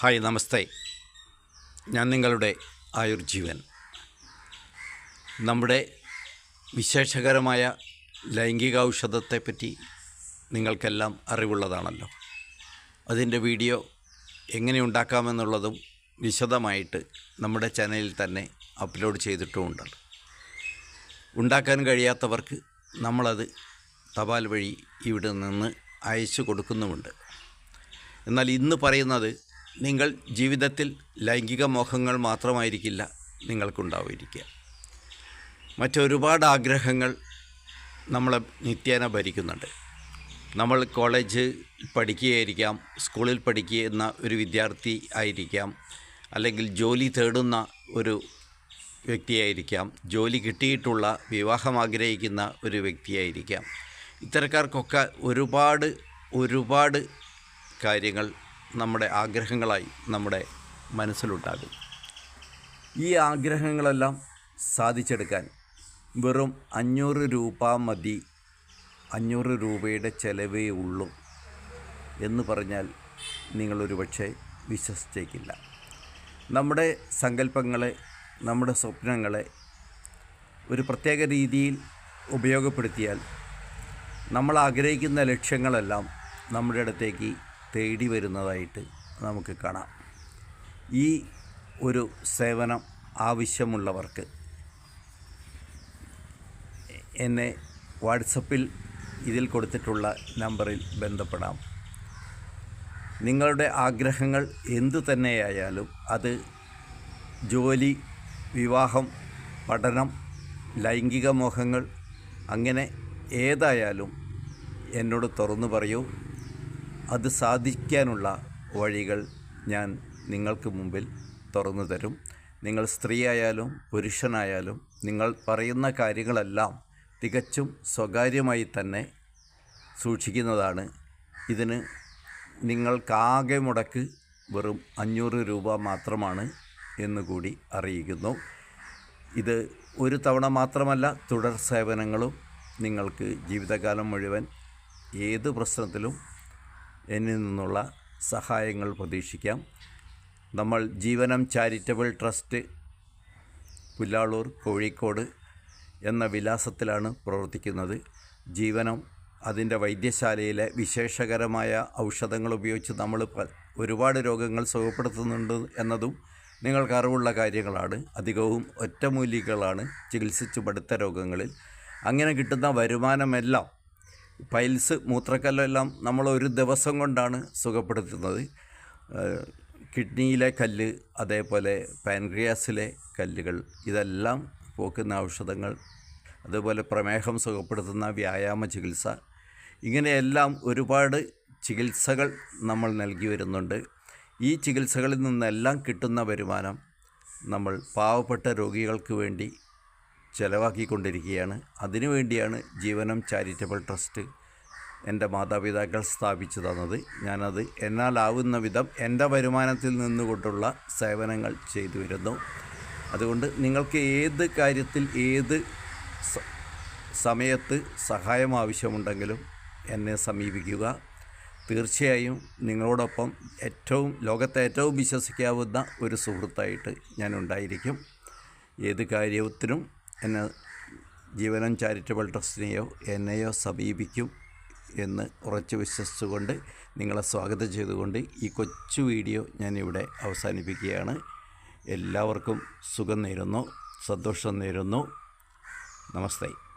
Hi നമസ്തേ. ഞാൻ നിങ്ങളുടെ ആയുർജീവൻ. നമ്മുടെ വിശേഷകരമായ ലൈംഗിക ഔഷധത്തെപ്പറ്റി നിങ്ങൾക്കെല്ലാം അറിവുള്ളതാണല്ലോ. അതിന്റെ വീഡിയോ എങ്ങനെ ഉണ്ടാക്കാമെന്നുള്ളതും വിശദമായിട്ട് നമ്മുടെ ചാനലിൽ തന്നെ അപ്ലോഡ് ചെയ്തിട്ടുമുണ്ട്. ഉണ്ടാക്കാൻ കഴിയാത്തവർക്ക് നമ്മളത് തപാൽ വഴി ഇവിടെ നിന്ന് അയച്ചു കൊടുക്കുന്നുമുണ്ട്. എന്നാൽ ഇന്ന് പറയുന്നത് നിങ്ങൾ ജീവിതത്തിൽ ലൈംഗിക മോഹങ്ങൾ മാത്രമായിരിക്കില്ല നിങ്ങൾക്കുണ്ടാവുമായിരിക്കുക. മറ്റൊരുപാട് ആഗ്രഹങ്ങൾ നമ്മളെ നിത്യേന ഭരിക്കുന്നുണ്ട്. നമ്മൾ കോളേജ് പഠിക്കുകയായിരിക്കാം സ്കൂളിൽ പഠിക്കുന്ന ഒരു വിദ്യാർത്ഥി ആയിരിക്കാം അല്ലെങ്കിൽ ജോലി തേടുന്ന ഒരു വ്യക്തിയായിരിക്കാം ജോലി കിട്ടിയിട്ടുള്ള വിവാഹം ആഗ്രഹിക്കുന്ന ഒരു വ്യക്തിയായിരിക്കാം ഇത്തരക്കാർക്കൊക്കെ ഒരുപാട് ഒരുപാട് കാര്യങ്ങൾ നമ്മുടെ ആഗ്രഹങ്ങളായി നമ്മുടെ മനസ്സിലുണ്ടാകും. ഈ ആഗ്രഹങ്ങളെല്ലാം സാധിച്ചെടുക്കാൻ വെറും അഞ്ഞൂറ് രൂപ മതി അഞ്ഞൂറ് രൂപയുടെ ചിലവേ ഉള്ളൂ എന്ന് പറഞ്ഞാൽ നിങ്ങളൊരു പക്ഷേ വിശ്വസിച്ചേക്കില്ല. നമ്മുടെ സങ്കല്പങ്ങളെ നമ്മുടെ സ്വപ്നങ്ങളെ ഒരു പ്രത്യേക രീതിയിൽ ഉപയോഗപ്പെടുത്തിയാൽ നമ്മൾ ആഗ്രഹിക്കുന്ന ലക്ഷ്യങ്ങളെല്ലാം നമ്മുടെ അടുത്തേക്ക് തേടി വരുന്നതായിട്ട് നമുക്ക് കാണാം. ഈ ഒരു സേവനം ആവശ്യമുള്ളവർക്ക് എന്നെ വാട്സപ്പിൽ ഇതിൽ കൊടുത്തിട്ടുള്ള നമ്പറിൽ ബന്ധപ്പെടാം. നിങ്ങളുടെ ആഗ്രഹങ്ങൾ എന്തു തന്നെയായാലും അത് ജോലി വിവാഹം പഠനം ലൈംഗിക മോഹങ്ങൾ അങ്ങനെ ഏതായാലും എന്നോട് തുറന്നു പറയൂ. അത് സാധിക്കാനുള്ള വഴികൾ ഞാൻ നിങ്ങൾക്ക് മുമ്പിൽ തുറന്നു തരും. നിങ്ങൾ സ്ത്രീയായാലും പുരുഷനായാലും നിങ്ങൾ പറയുന്ന കാര്യങ്ങളെല്ലാം തികച്ചും സ്വകാര്യമായി തന്നെ സൂക്ഷിക്കുന്നതാണ്. ഇതിന് നിങ്ങൾക്കാകെ മുടക്ക് വെറും അഞ്ഞൂറ് രൂപ മാത്രമാണ് എന്നുകൂടി അറിയിക്കുന്നു. ഇത് ഒരു തവണ മാത്രമല്ല തുടർ സേവനങ്ങളും നിങ്ങൾക്ക് ജീവിതകാലം മുഴുവൻ ഏത് പ്രശ്നത്തിലും എന്നിൽ നിന്നുള്ള സഹായങ്ങൾ പ്രതീക്ഷിക്കാം. നമ്മൾ ജീവനം ചാരിറ്റബിൾ ട്രസ്റ്റ് പുല്ലാളൂർ കോഴിക്കോട് എന്ന വിലാസത്തിലാണ് പ്രവർത്തിക്കുന്നത്. ജീവനം അതിന്റെ വൈദ്യശാലയിലെ വിശേഷകരമായ ഔഷധങ്ങൾ ഉപയോഗിച്ച് നമ്മൾ ഒരുപാട് രോഗങ്ങൾ സുഖപ്പെടുത്തുന്നുണ്ട് എന്നതും നിങ്ങൾക്ക് അറിവുള്ള കാര്യങ്ങളാണ്. അധികവും ഒറ്റമൂലികളാണ് ചികിത്സിച്ചു പടുത്ത രോഗങ്ങളിൽ. അങ്ങനെ കിട്ടുന്ന വരുമാനമെല്ലാം പൈൽസ് മൂത്രക്കല്ലെല്ലാം നമ്മൾ ഒരു ദിവസം കൊണ്ടാണ് സുഖപ്പെടുത്തുന്നത്. കിഡ്നിയിലെ കല്ല് അതേപോലെ പാൻക്രിയാസിലെ കല്ലുകൾ ഇതെല്ലാം പോക്കുന്ന ഔഷധങ്ങൾ അതുപോലെ പ്രമേഹം സുഖപ്പെടുത്തുന്ന വ്യായാമ ചികിത്സ ഇങ്ങനെയെല്ലാം ഒരുപാട് ചികിത്സകൾ നമ്മൾ നൽകി വരുന്നുണ്ട്. ഈ ചികിത്സകളിൽ നിന്നെല്ലാം കിട്ടുന്ന വരുമാനം നമ്മൾ പാവപ്പെട്ട രോഗികൾക്ക് വേണ്ടി ചെലവാക്കിക്കൊണ്ടിരിക്കുകയാണ്. അതിനുവേണ്ടിയാണ് ജീവനം ചാരിറ്റബിൾ ട്രസ്റ്റ് എന്റെ മാതാപിതാക്കൾ സ്ഥാപിച്ചു തന്നത്. ഞാനത് എന്നാലാവുന്ന വിധം എന്റെ വരുമാനത്തിൽ നിന്നുകൊണ്ടുള്ള സേവനങ്ങൾ ചെയ്തു വരുന്നു. അതുകൊണ്ട് നിങ്ങൾക്ക് ഏത് കാര്യത്തിൽ ഏത് സമയത്ത് സഹായം ആവശ്യമുണ്ടെങ്കിലും എന്നെ സമീപിക്കുക. തീർച്ചയായും നിങ്ങളോടൊപ്പം ഏറ്റവും ലോകത്തെ ഏറ്റവും വിശ്വസിക്കാവുന്ന ഒരു സുഹൃത്തായിട്ട് ഞാൻ ഉണ്ടായിരിക്കും. ഏത് കാര്യത്തിനും എന്നെ ജീവനം ചാരിറ്റബിൾ ട്രസ്റ്റിനെയോ എന്നെയോ സമീപിക്കും എന്ന് ഉറച്ചു വിശ്വസിച്ചുകൊണ്ട് നിങ്ങളെ സ്വാഗതം ചെയ്തുകൊണ്ട് ഈ കൊച്ചു വീഡിയോ ഞാനിവിടെ അവസാനിപ്പിക്കുകയാണ്. എല്ലാവർക്കും സുഖം നേരുന്നു സന്തോഷം നേരുന്നു. നമസ്തേ.